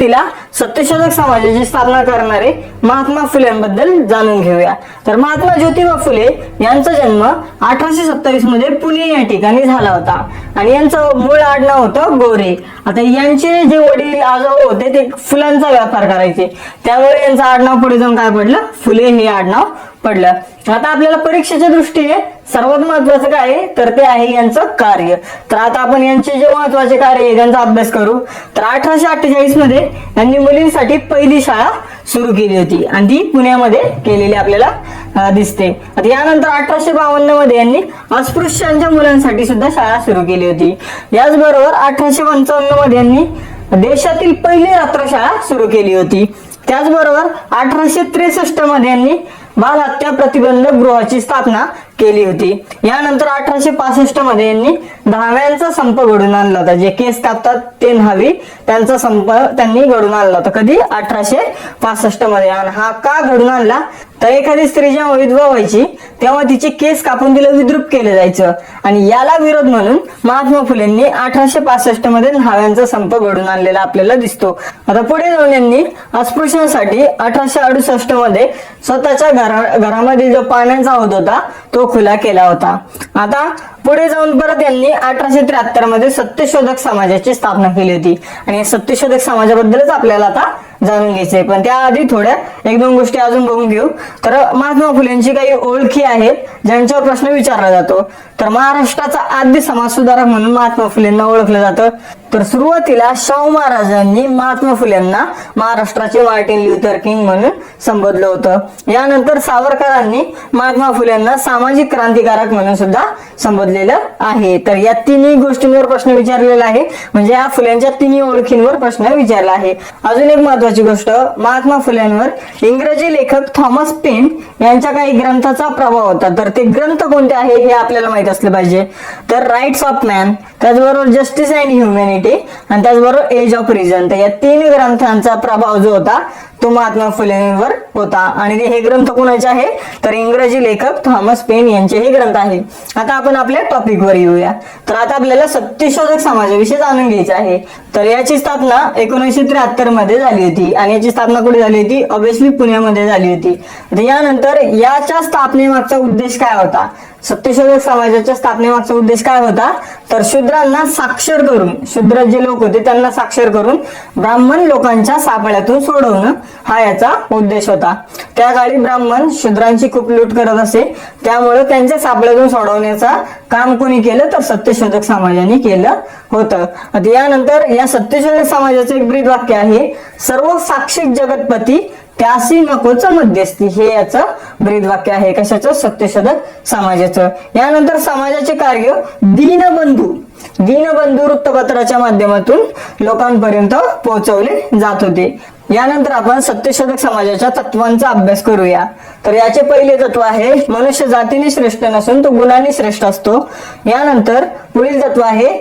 तिला सत्यशोधक समाजाची स्थापना करणारे महात्मा फुलेंबद्दल जाणून घेऊया. तर महात्मा ज्योतिबा फुले यांचा जन्म अठराशे सत्तावीसमध्ये पुणे या ठिकाणी झाला होता. आणि यांचं मूळ आडनाव होतं गोरे. आता यांचे जे वडील आजोबा होते ते फुलांचा व्यापार करायचे. त्यामुळे यांचं आडनाव पुढे जाऊन काय पडलं? फुले हे आडनाव पडलं. आता आपल्याला परीक्षेच्या दृष्टीने सर्वात महत्वाचं काय आहे? तर ते आहे यांचं कार्य. तर आता आपण यांचे जे महत्त्वाचे कार्य आहे त्यांचा अभ्यास करू. तर अठराशे अठ्ठेचाळीसमध्ये यांनी मुलींसाठी पहिली शाळा सुरू केली होती. आणि ती पुण्यामध्ये केलेली आपल्याला दिसते. आता यानंतर अठराशे बावन्नमध्ये यांनी अस्पृश्यांच्या मुलांसाठी सुद्धा शाळा सुरू केली होती. याचबरोबर अठराशे पंचावन्नमध्ये यांनी देशातील पहिली रात्रशाळा सुरू केली होती. त्याचबरोबर अठराशे त्रेसष्टमध्ये यांनी बाल हत्या प्रतिबंधक गृहाची स्थापना केली होती. यानंतर अठराशे पासष्टमध्ये यांनी दहाव्यांचा संप घडून आणला होता. जे केस कापतात ते न्हावी त्यांचा संप त्यांनी घडून आणला होता. कधी? अठराशे पासष्टमध्ये. आणि हा का घडून आणला? तर एखादी स्त्री जेव्हा विधवा व्हायची तेव्हा तिचे केस कापून तिला विद्रूप केले जायचं. आणि याला विरोध म्हणून महात्मा फुलेंनी अठराशे पासष्टमध्ये न्हाव्यांचा संप घडून आणलेला आपल्याला दिसतो. आता पुढे जाऊन यांनी अस्पृश्यांसाठी अठराशे अडुसष्टमध्ये स्वतःच्या घरा घरामधील जो पाण्याचा होत होता तो खुला केला होता. आता पुढे जाऊन परत यांनी अठराशे त्र्याहत्तरमध्ये सत्यशोधक समाजाची स्थापना केली होती. आणि या सत्यशोधक समाजाबद्दलच आपल्याला आता जाणून घ्यायचंय. पण त्याआधी थोड्या एक दोन गोष्टी अजून बघून घेऊ. तर महात्मा फुलेंची काही ओळखी आहेत ज्यांच्यावर प्रश्न विचारला जातो. तर महाराष्ट्राचा आद्य समाज सुधारक म्हणून महात्मा फुलेंना ओळखलं जातं. तर सुरुवातीला शाहू महाराजांनी महात्मा फुलेंना महाराष्ट्राचे मार्टिन ल्युथर किंग म्हणून संबोधलं होतं. यानंतर सावरकरांनी महात्मा फुलेंना सामाजिक क्रांतिकारक म्हणून सुद्धा संबोधलेलं आहे. तर या तिन्ही गोष्टींवर प्रश्न विचारलेला आहे. म्हणजे या फुलेंच्या तिन्ही ओळखींवर प्रश्न विचारला आहे. अजून एक महत्वाची गोष्ट महात्मा फुल्यांवर. इंग्रजी लेखक थॉमस पेन यांच्या काही ग्रंथाचा प्रभाव होता. तर ते ग्रंथ कोणते आहे हे आपल्याला माहीत असलं पाहिजे. तर राईट्स ऑफ मॅन त्याचबरोबर जस्टिस अँड ह्युमॅनिटी आणि त्याचबरोबर एज ऑफ रिझन तर या तीन ग्रंथांचा प्रभाव जो होता तो महात्मा फुलेंवर होता. आणि हे ग्रंथ कोणाचे आहे? तर इंग्रजी लेखक थॉमस पेन यांचे हे ग्रंथ आहे. आता आपण आपल्या टॉपिक वर येऊया. तर आता आपल्याला सत्यशोधक समाजाविषयी जाणून घ्यायचं आहे. तर याची स्थापना एकोणीसशे त्र्याहत्तरमध्ये झाली होती. आणि याची स्थापना कुठे झाली होती? ऑब्विसली पुण्यामध्ये झाली होती. तर यानंतर याच्या स्थापनेमागचा उद्देश काय होता? सत्यशोधक समाजाच्या स्थापनेमागचा उद्देश काय होता? तर शूद्रांना साक्षर करून शूद्र जे लोक होते त्यांना साक्षर करून ब्राह्मण लोकांच्या सापळ्यातून सोडवणं हा याचा उद्देश होता. त्या काळी ब्राह्मण शूद्रांची खूप लूट करत असे. त्यामुळे त्यांच्या सापळ्यातून सोडवण्याचा काम कोणी केलं? तर सत्यशोधक समाजाने केलं होतं. यानंतर या सत्यशोधक समाजाचं एक ब्रीद वाक्य आहे. सर्व साक्षी जगतपती त्यासी नकोच मध्यस्थी हे याचं ब्रीद वाक्य आहे. कशाचं? सत्यशोधक समाजाचं. यानंतर समाजाचे कार्य दीनबंधू. दीनबंधू वृत्तपत्राच्या माध्यमातून लोकांपर्यंत पोहोचवले जात होते. यानंतर आपण सत्यशोधक समाजाच्या तत्वांचा अभ्यास करूया. तर याचे पहिले तत्व आहे मनुष्य जातीने श्रेष्ठ नसून तो गुणांनी श्रेष्ठ असतो. यानंतर पुढील तत्व आहे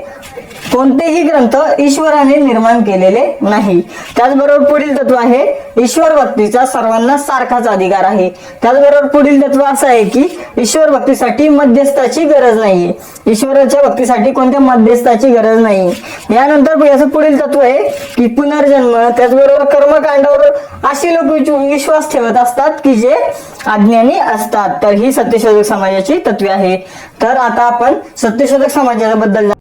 कोणतेही ग्रंथ ईश्वराने निर्माण केलेले नाही. त्याचबरोबर पुढील तत्व आहे ईश्वर भक्तीचा सर्वांना सारखाच अधिकार आहे. त्याचबरोबर पुढील तत्व असं आहे की ईश्वर भक्तीसाठी मध्यस्थाची गरज नाहीये ईश्वराच्या भक्तीसाठी कोणत्या मध्यस्थाची गरज नाही. यानंतर याचं पुढील तत्व आहे की पुनर्जन्म त्याचबरोबर कर्मकांडावर अशी लोक विश्वास ठेवत असतात की जे अज्ञानी असतात. तर ही सत्यशोधक समाजाची तत्वे आहे. तर आता आपण सत्यशोधक Kaya kabandal na